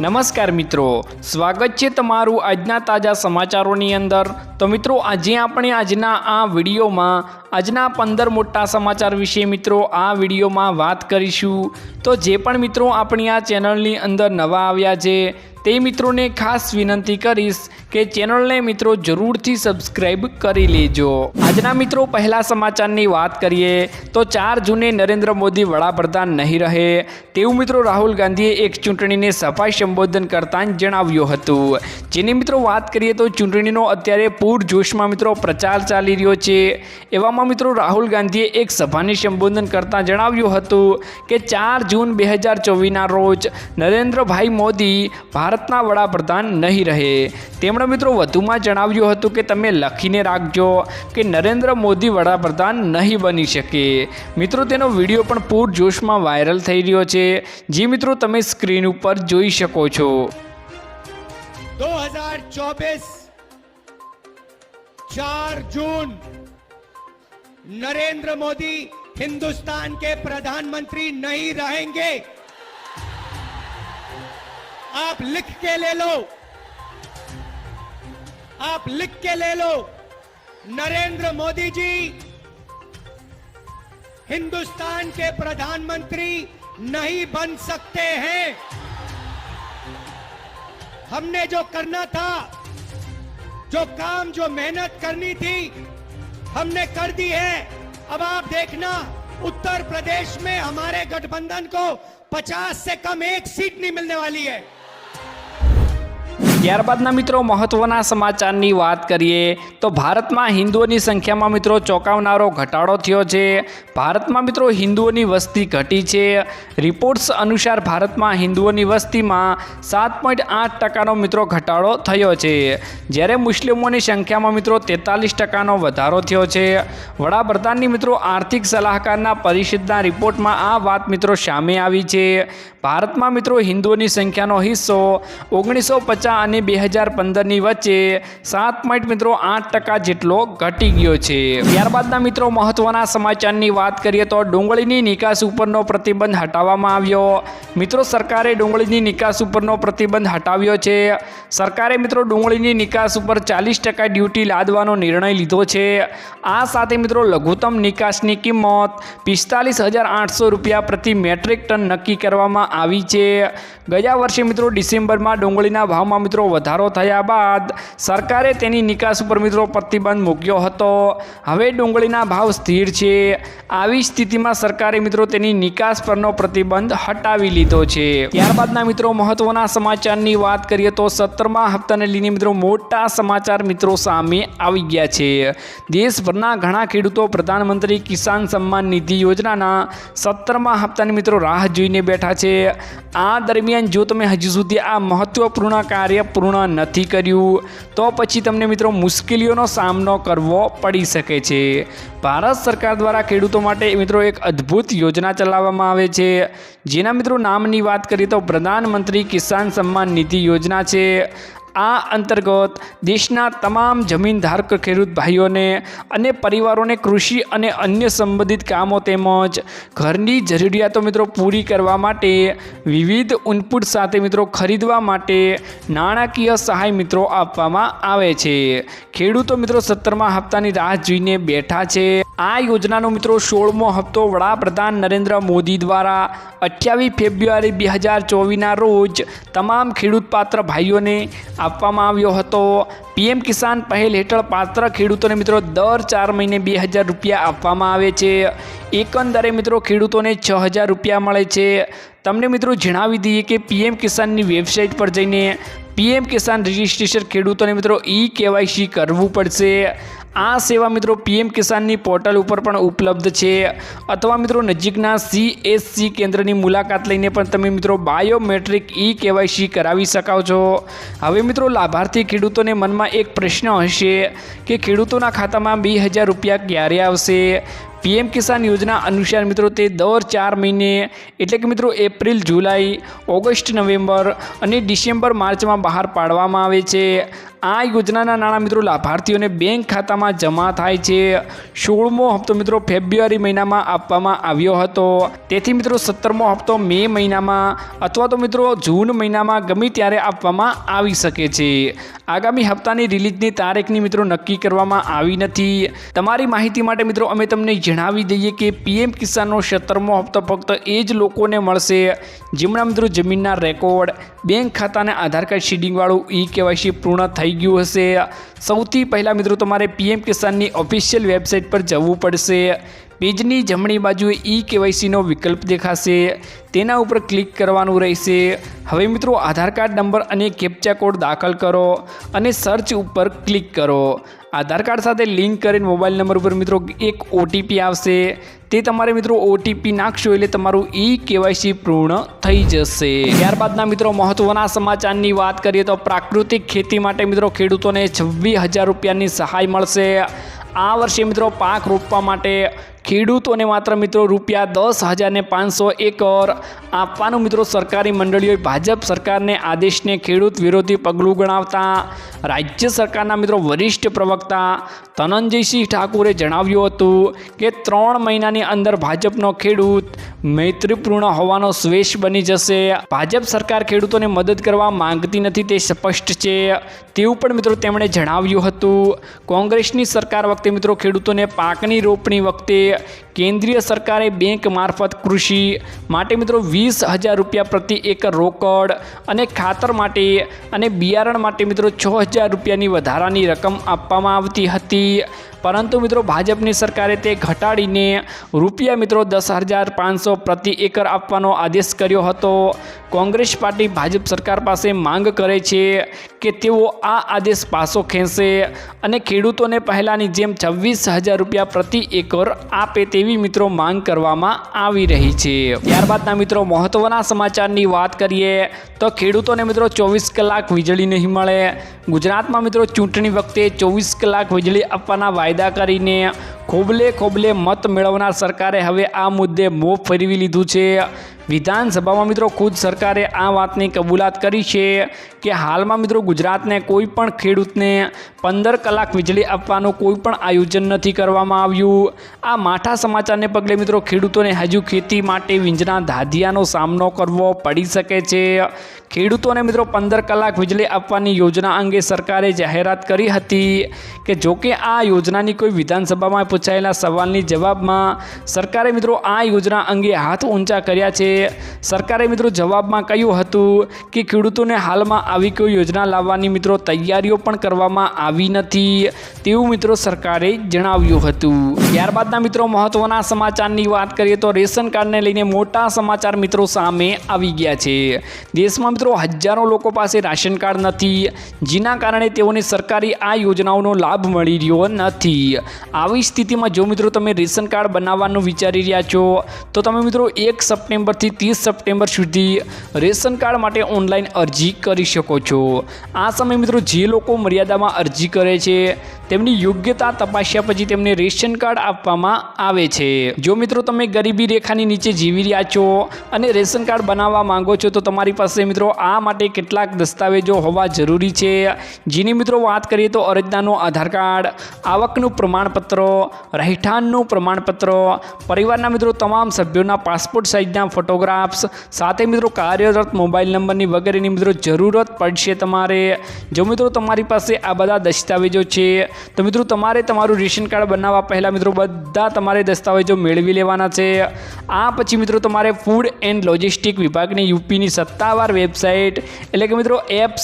નમસ્કાર મિત્રો. સ્વાગત છે તમારું આજના તાજા સમાચારોની અંદર. તો મિત્રો, આજે આપણે આજના આ વિડીયોમાં, આજના પંદર મોટા સમાચાર વિશે મિત્રો આ વિડીયોમાં વાત કરીશું. તો જે પણ મિત્રો આપણી આ ચેનલની અંદર નવા આવ્યા છે, તે મિત્રોને ખાસ વિનંતી કરીશ કે ચેનલને મિત્રો જરૂરથી સબસ્ક્રાઈબ કરી લેજો. આજના મિત્રો, પહેલા સમાચારની વાત કરીએ, તો ચાર જૂને નરેન્દ્ર મોદી વડાપ્રધાન નહીં રહે, તેવું મિત્રો રાહુલ ગાંધીએ એક ચૂંટણીને સફાઈ સંબોધન કરતાં જણાવ્યું હતું. જેની મિત્રો વાત કરીએ તો ચૂંટણીનો અત્યારે પૂરજોશમાં મિત્રો પ્રચાર ચાલી રહ્યો છે. એવામાં મિત્રો રાહુલ ગાંધીએ એક સભાને સંબોધન કરતાં જણાવ્યું હતું કે ચાર જૂન બે હજાર ચોવીસના રોજ નરેન્દ્રભાઈ મોદી ભારતના વડાપ્રધાન નહીં રહે. તેમણે મિત્રો વધુમાં જણાવ્યું હતું કે તમે લખીને રાખજો કે નરેન્દ્ર મોદી વડાપ્રધાન નહીં બની શકે. મિત્રો તેનો વીડિયો પણ પૂરજોશમાં વાયરલ થઈ રહ્યો છે. જે મિત્રો તમે સ્ક્રીન ઉપર જોઈ શકો છો. 2024 4 जून, नरेंद्र मोदी हिंदुस्तान के प्रधानमंत्री नहीं रहेंगे। आप लिख के ले लो। आप लिख के ले लो, नरेंद्र मोदी जी, हिंदुस्तान के प्रधानमंत्री नहीं बन सकते हैं। हमने जो करना था जो काम, जो मेहनत करनी थी, हमने कर दी है। अब आप देखना, उत्तर प्रदेश में हमारे गठबंधन को 50 से कम एक सीट नहीं मिलने वाली है। ત્યારબાદના મિત્રો મહત્વના સમાચારની વાત કરીએ તો ભારતમાં હિન્દુઓની સંખ્યામાં મિત્રો ચોંકાવનારો ઘટાડો થયો છે. ભારતમાં મિત્રો હિન્દુઓની વસ્તી ઘટી છે. રિપોર્ટ્સ અનુસાર ભારતમાં હિન્દુઓની વસ્તીમાં સાત પોઈન્ટ આઠ ટકાનો મિત્રો ઘટાડો થયો છે. જ્યારે મુસ્લિમોની સંખ્યામાં મિત્રો તેતાલીસ ટકાનો વધારો થયો છે. વડાપ્રધાનની મિત્રો આર્થિક સલાહકારના પરિષદના રિપોર્ટમાં આ વાત મિત્રો સામે આવી છે. ભારતમાં મિત્રો હિન્દુઓની સંખ્યાનો હિસ્સો ઓગણીસો પચાસ અને બે હજાર પંદરની વચ્ચે સાત પોઈન્ટ મિત્રો આઠ ટકા જેટલો ઘટી ગયો છે. ત્યારબાદના મિત્રો મહત્વના સમાચારની વાત કરીએ તો ડુંગળીની નિકાસ ઉપરનો પ્રતિબંધ હટાવવામાં આવ્યો. મિત્રો સરકારે ડુંગળીની નિકાસ ઉપરનો પ્રતિબંધ હટાવ્યો છે. સરકારે મિત્રો ડુંગળીની નિકાસ ઉપર ચાલીસ ટકા ડ્યુટી લાદવાનો નિર્ણય લીધો છે. આ સાથે મિત્રો લઘુત્તમ નિકાસની કિંમત પિસ્તાલીસ હજાર આઠસો રૂપિયા પ્રતિ મેટ્રિક ટન નક્કી કરવામાં આવી છે. ગયા વર્ષે મિત્રો ડિસેમ્બરમાં ડુંગળીના ભાવમાં મિત્રો વધારો થયા બાદ સરકારે તેની નિકાસ ઉપર મિત્રો પ્રતિબંધ મૂક્યો હતો. હવે ડુંગળીના ભાવ સ્થિર છે. આવી સ્થિતિમાં સરકારે મિત્રો તેની નિકાસ પરનો પ્રતિબંધ હટાવી લીધો છે. ત્યારબાદના મિત્રો, મહત્વના સમાચારની વાત કરીએ તો સત્તરમા હપ્તાને લઈને મિત્રો મોટા સમાચાર મિત્રો સામે આવી ગયા છે. દેશભરના ઘણા ખેડૂતો પ્રધાનમંત્રી કિસાન સન્માન નિધિ યોજનાના સત્તરમા હપ્તાની મિત્રો રાહ જોઈને બેઠા છે. આ દરમિયાન જો તમે હજુ સુધી આ મહત્વપૂર્ણ કાર્ય પૂર્ણ નથી કર્યું, તો પછી તમને મિત્રો મુશ્કેલીઓનો સામનો કરવો પડી શકે છે. ભારત સરકાર દ્વારા ખેડૂતો માટે મિત્રો એક અદ્ભુત યોજના ચલાવવામાં આવે છે. જેના મિત્રો નામની વાત કરીએ તો પ્રધાનમંત્રી કિસાન સન્માન નિધિ યોજના છે. આ અંતર્ગત દેશના તમામ જમીન ધારક ખેડૂત ભાઈઓને અને પરિવારોને કૃષિ અને અન્ય સંબંધિત કામો તેમજ ઘરની જરૂરિયાતો મિત્રો પૂરી કરવા માટે વિવિધ ઇનપુટ સાથે મિત્રો ખરીદવા માટે નાણાકીય સહાય મિત્રો આપવામાં આવે છે. ખેડૂતો મિત્રો સત્તરમા હપ્તાની રાહ જોઈને બેઠા છે. આ યોજનાનો મિત્રો સોળમો હપ્તો વડાપ્રધાન નરેન્દ્ર મોદી દ્વારા અઠ્યાવીસ ફેબ્રુઆરી બે હજાર ચોવીસના રોજ તમામ ખેડૂત પાત્ર ભાઈઓને આપવામાં આવ્યો હતો. પીએમ કિસાન પહેલ હેઠળ પાત્ર ખેડૂતોને મિત્રો દર ચાર મહિને બે હજાર રૂપિયા આપવામાં આવે છે. એકંદરે મિત્રો ખેડૂતોને છ હજાર રૂપિયા મળે છે. તમને મિત્રો જણાવી દઈએ કે પીએમ કિસાનની વેબસાઇટ પર જઈને પીએમ કિસાન રજિસ્ટ્રેશન ખેડૂતોને મિત્રો ઈ કેવાયસી કરવું પડશે. આ સેવા મિત્રો પીએમ કિસાનની પોર્ટલ ઉપર પણ ઉપલબ્ધ છે. અથવા મિત્રો નજીકના સીએસસી કેન્દ્રની મુલાકાત લઈને પણ તમે મિત્રો બાયોમેટ્રિક ઈ કેવાયસી કરાવી શકો છો. હવે મિત્રો લાભાર્થી ખેડૂતોને મનમાં એક પ્રશ્ન હશે કે ખેડૂતોના ખાતામાં બે હજાર રૂપિયા ક્યારે આવશે? પીએમ કિસાન યોજના અનુસાર મિત્રો તે દર ચાર મહિને, એટલે કે મિત્રો એપ્રિલ, જુલાઈ, ઓગસ્ટ, નવેમ્બર અને ડિસેમ્બર, માર્ચમાં બહાર પાડવામાં આવે છે. આ યોજનાના નાણાં મિત્રો લાભાર્થીઓને બેંક ખાતામાં જમા થાય છે. સોળમો હપ્તો મિત્રો ફેબ્રુઆરી મહિનામાં આપવામાં આવ્યો હતો. તેથી મિત્રો સત્તરમો હપ્તો મે મહિનામાં અથવા તો મિત્રો જૂન મહિનામાં ગમે ત્યારે આપવામાં આવી શકે છે. આગામી હપ્તાની રિલીઝની તારીખની મિત્રો નક્કી કરવામાં આવી નથી. તમારી માહિતી માટે મિત્રો અમે તમને જણાવી દઈએ કે પીએમ કિસાનનો સત્તરમો હપ્તો ફક્ત એ જ લોકોને મળશે જેમના મિત્રો જમીનના રેકોર્ડ, બેંક ખાતાને આધાર કાર્ડ, સીડિંગવાળું ઈ કેવાયસી પૂર્ણ થઈ ગયું હશે. સૌથી પહેલાં મિત્રો તમારે પીએમ કિસાનની ઓફિશિયલ વેબસાઇટ પર જવું પડશે. પેજની જમણી બાજુએ ઈ કેવાયસીનો વિકલ્પ દેખાશે. તેના ઉપર ક્લિક કરવાનું રહેશે. હવે મિત્રો, આધાર કાર્ડ નંબર અને કેપ્ચા કોડ દાખલ કરો અને સર્ચ ઉપર ક્લિક કરો. આધાર કાર્ડ સાથે લિંક કરીને મોબાઈલ નંબર ઉપર મિત્રો એક ઓટીપી આવશે. તે તમારે મિત્રો ઓટીપી નાખશો એટલે તમારું ઈ કેવાયસી પૂર્ણ થઈ જશે. ત્યારબાદના મિત્રો મહત્વના સમાચારની વાત કરીએ તો પ્રાકૃતિક ખેતી માટે મિત્રો ખેડૂતોને છવ્વીસ હજાર રૂપિયાની સહાય મળશે. આ વર્ષે મિત્રો પાક રોપવા માટે ખેડૂતોને માત્ર મિત્રો રૂપિયા દસ હજારને પાંચસો એકર આપવાનું મિત્રો સરકારી મંડળીઓએ ભાજપ સરકારને આદેશને ખેડૂત વિરોધી પગલું ગણાવતા રાજ્ય સરકારના મિત્રો વરિષ્ઠ પ્રવક્તા ધનંજયસિંહ ઠાકુરે જણાવ્યું હતું કે ત્રણ મહિનાની અંદર ભાજપનો ખેડૂત મૈત્રીપૂર્ણ હોવાનો સ્વેશ બની જશે. ભાજપ સરકાર ખેડૂતોને મદદ કરવા માંગતી નથી તે સ્પષ્ટ છે. તેવું પણ મિત્રો તેમણે જણાવ્યું હતું. કોંગ્રેસની સરકાર વખતે મિત્રો ખેડૂતોને પાકની રોપણી વખતે India કેન્દ્રીય સરકારે બેંક મારફત કૃષિ માટે મિત્રો વીસ હજાર રૂપિયા પ્રતિ એકર રોકડ અને ખાતર માટે અને બિયારણ માટે મિત્રો છ હજાર રૂપિયાની વધારાની રકમ આપવામાં આવતી હતી. પરંતુ મિત્રો ભાજપની સરકારે તે ઘટાડીને રૂપિયા મિત્રો દસ હજાર પાંચસો પ્રતિ એકર આપવાનો આદેશ કર્યો હતો. કોંગ્રેસ પાર્ટી ભાજપ સરકાર પાસે માંગ કરે છે કે તેઓ આ આદેશ પાછો ખેંચે અને ખેડૂતોને પહેલાંની જેમ છવ્વીસ હજાર રૂપિયા પ્રતિ એકર આપે તેવી મિત્રો માંગ કરવામાં આવી રહી છે. ત્યારબાદના મિત્રો મહત્ત્વના સમાચારની વાત કરીએ તો ખેડૂતોને મિત્રો ચોવીસ કલાક વીજળી નહીં મળે. ગુજરાતમાં મિત્રો ચૂંટણી વખતે ચોવીસ કલાક વીજળી આપવાના વાયદા કરીને ખોબલે ખોબલે મત મેળવનાર સરકારે હવે આ મુદ્દે મોં ફેરવી લીધું છે. વિધાનસભામાં મિત્રો ખુદ સરકારે આ વાતની કબૂલાત કરી છે કે હાલમાં મિત્રો ગુજરાતને કોઈ પણ ખેડૂતને પંદર કલાક વીજળી આપવાનું કોઈ પણ આયોજન નથી કરવામાં આવ્યું. આ માઠા સમાચારને પગલે મિત્રો ખેડૂતોને હજુ ખેતી માટે વીંજના ધાધિયાનો સામનો કરવો પડી શકે છે. ખેડૂતોને મિત્રો પંદર કલાક વીજળી આપવાની યોજના અંગે સરકારે જાહેરાત કરી હતી કે જોકે આ યોજનાની કોઈ વિધાનસભામાં પૂછાયેલા સવાલની જવાબમાં સરકારે મિત્રો આ યોજના અંગે હાથ ઊંચા કર્યા છે. સરકારે મિત્રો જવાબમાં કહ્યું હતું કે ખેડૂતોને હાલમાં આવી કોઈ યોજના લાવવાની મિત્રો તૈયારીઓ પણ કરવામાં આવી નથી તેવું મિત્રો સરકારે જણાવ્યું હતું. ત્યારબાદના મિત્રો મહત્વના સમાચારની વાત કરીએ તો રેશન કાર્ડને લઈને મોટા સમાચાર મિત્રો સામે આવી ગયા છે. દેશમાં મિત્રો હજારો લોકો પાસે રાશન કાર્ડ નથી. જેના કારણે તેઓને સરકારી આ યોજનાઓનો લાભ મળી રહ્યો નથી. આવી સ્થિતિમાં જો મિત્રો તમે રેશન કાર્ડ બનાવવાનું વિચારી રહ્યા છો, તો તમે મિત્રો એક સપ્ટેમ્બરથી ત્રીસ સપ્ટેમ્બર સુધી રેશન કાર્ડ માટે ઓનલાઈન અરજી કરી શકો છો. આ સમય મિત્રો જે લોકો મર્યાદામાં અરજી કરે છે, તેમની યોગ્યતા તપાસ્યા પછી તેમને રેશન કાર્ડ આપવામાં આવે છે. જો મિત્રો તમે ગરીબી રેખાની નીચે જીવી રહ્યા છો અને રેશન કાર્ડ બનાવવા માંગો છો, તો તમારી પાસે મિત્રો આ માટે કેટલાક દસ્તાવેજો હોવા જરૂરી છે. જેની મિત્રો વાત કરીએ તો અરજદારનું આધાર કાર્ડ, આવકનું પ્રમાણપત્ર, રહેઠાણનું પ્રમાણપત્ર, પરિવારના મિત્રો તમામ સભ્યોના પાસપોર્ટ સાઇઝના ફોટોગ્રાફ્સ સાથે મિત્રો કાર્યરત મોબાઈલ નંબરની વગેરેની મિત્રો જરૂરત પડશે તમારે. જો મિત્રો તમારી પાસે આ બધા દસ્તાવેજો છે, તો મિત્રો તમારે તમારું રેશન કાર્ડ બનાવવા પહેલાં મિત્રો બધા તમારે દસ્તાવેજો મેળવી લેવાના છે. આ પછી મિત્રો તમારે ફૂડ એન્ડ લોજિસ્ટિક વિભાગની યુપીની સત્તાવાર વેબસાઇટ એટલે કે મિત્રો F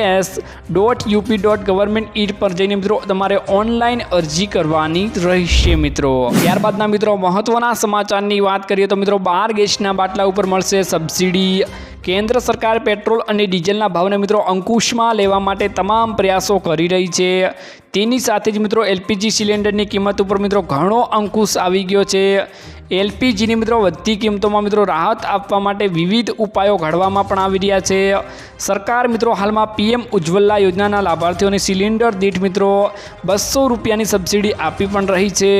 S dot UP dot government ઈટ પર જઈને મિત્રો તમારે ઓનલાઈન અરજી કરવાની રહેશે મિત્રો. ત્યારબાદના મિત્રો મહત્વના સમાચારની વાત કરીએ તો મિત્રો બાર ગેસના બાટલા ઉપર મળશે સબસિડી. કેન્દ્ર સરકાર પેટ્રોલ અને ડીઝલના ભાવને મિત્રો અંકુશમાં લેવા માટે તમામ પ્રયાસો કરી રહી છે. તેની સાથે જ મિત્રો એલપીજી સિલિન્ડરની કિંમત ઉપર મિત્રો ઘણો અંકુશ આવી ગયો છે. એલપીજીની મિત્રો વધતી કિંમતોમાં મિત્રો રાહત આપવા માટે વિવિધ ઉપાયો ઘડવામાં પણ આવી રહ્યા છે. સરકાર મિત્રો હાલમાં પીએમ ઉજ્જવલા યોજનાના લાભાર્થીઓને સિલિન્ડર દીઠ મિત્રો બસો રૂપિયાની સબસિડી આપી પણ રહી છે.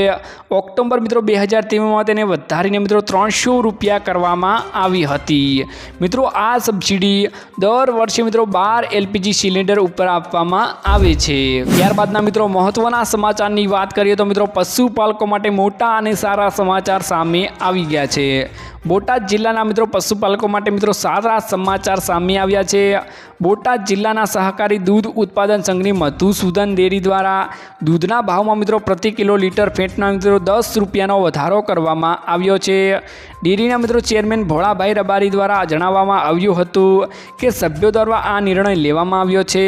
ઓક્ટોબર મિત્રો બે હજાર તેરમાં તેને વધારીને મિત્રો ત્રણસો રૂપિયા કરવામાં આવી હતી. મિત્રો આ સબસિડી દર વર્ષે મિત્રો બાર એલપીજી સિલિન્ડર ઉપર આપવામાં આવે છે. ત્યારબાદના મિત્રો, મહત્વના સમાચારની વાત કરીએ તો મિત્રો, પશુપાલકો માટે મોટા અને સારા સમાચાર સામે આવી ગયા છે. બોટાદ જિલ્લાના મિત્રો, પશુપાલકો માટે મિત્રો, સારા સમાચાર સામે આવ્યા છે. બોટાદ જિલ્લાના સહકારી દૂધ ઉત્પાદન સંઘની મધુસૂદન ડેરી દ્વારા દૂધના ભાવમાં મિત્રો, પ્રતિ કિલો લીટર ફેટના મિત્રો, દસ રૂપિયાનો વધારો કરવામાં આવ્યો છે. ડેરીના મિત્રો ચેરમેન ભોળાભાઈ રબારી દ્વારા જણાવવામાં આવ્યું હતું કે સભ્યો દ્વારા આ નિર્ણય લેવામાં આવ્યો છે.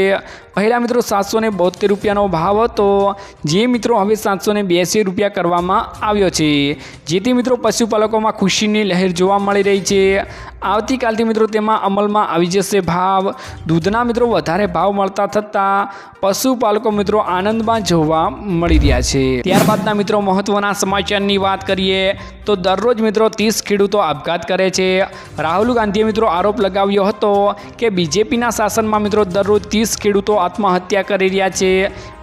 પહેલાં મિત્રો, સાતસો ને બોતેર રૂપિયાનો ભાવ હતો. જે મિત્રો હવે સાતસો ને બ્યાસી રૂપિયા કરવામાં આવ્યો છે. જેથી મિત્રો પશુપાલકોમાં ખુશીની લહેર જોવા મળી રહી છે. આવતીકાલથી મિત્રો તેમાં અમલમાં આવી જશે ભાવ. દૂધના મિત્રો વધારે ભાવ મળતા થતાં પશુપાલકો મિત્રો આનંદમાં જોવા મળી રહ્યા છે. ત્યારબાદના મિત્રો મહત્વના સમાચારની વાત કરીએ તો દરરોજ મિત્રો ત્રીસ ખેડૂતો આપઘાત કરે છે. રાહુલ ગાંધીએ મિત્રો આરોપ લગાવ્યો હતો કે બીજેપીના શાસનમાં મિત્રો દરરોજ ત્રીસ ખેડૂતો આત્મહત્યા કરી રહ્યા છે.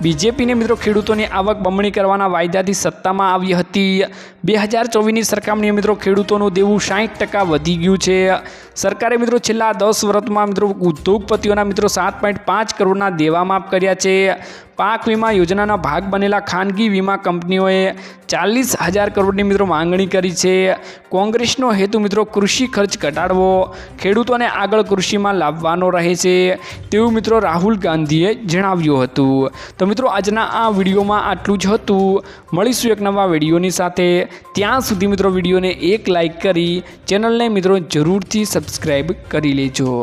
બીજેપીને મિત્રો ખેડૂતોની આવક બમણી કરવાના વાયદાથી સત્તામાં આવી હતી. બે હજાર ચોવીસની સરખામણીએ મિત્રો ખેડૂતોનું દેવું સાઠ ટકા વધી ગયું છે. સરકારે મિત્રો છેલ્લા દસ વર્ષમાં મિત્રો ઉદ્યોગપતિઓના મિત્રો સાત પોઈન્ટ પાંચ કરોડના દેવા માફ કર્યા છે. પાક વીમા યોજનાના ભાગ બનેલા ખાનગી વીમા કંપનીઓએ ચાલીસ હજાર કરોડની મિત્રો માંગણી કરી છે. કોંગ્રેસનો હેતુ મિત્રો કૃષિ ખર્ચ ઘટાડવો, ખેડૂતોને આગળ કૃષિમાં લાવવાનો રહે છે. તેવું મિત્રો રાહુલ ગાંધીએ જણાવ્યું હતું. તો મિત્રો આજના આ વિડીયોમાં આટલું જ હતું. મળીશું એક નવા વિડીયોની સાથે. ત્યાં સુધી મિત્રો વિડીયોને એક લાઈક કરી, ચેનલને મિત્રો જરૂરથી સબસ્ક્રાઈબ કરી લેજો.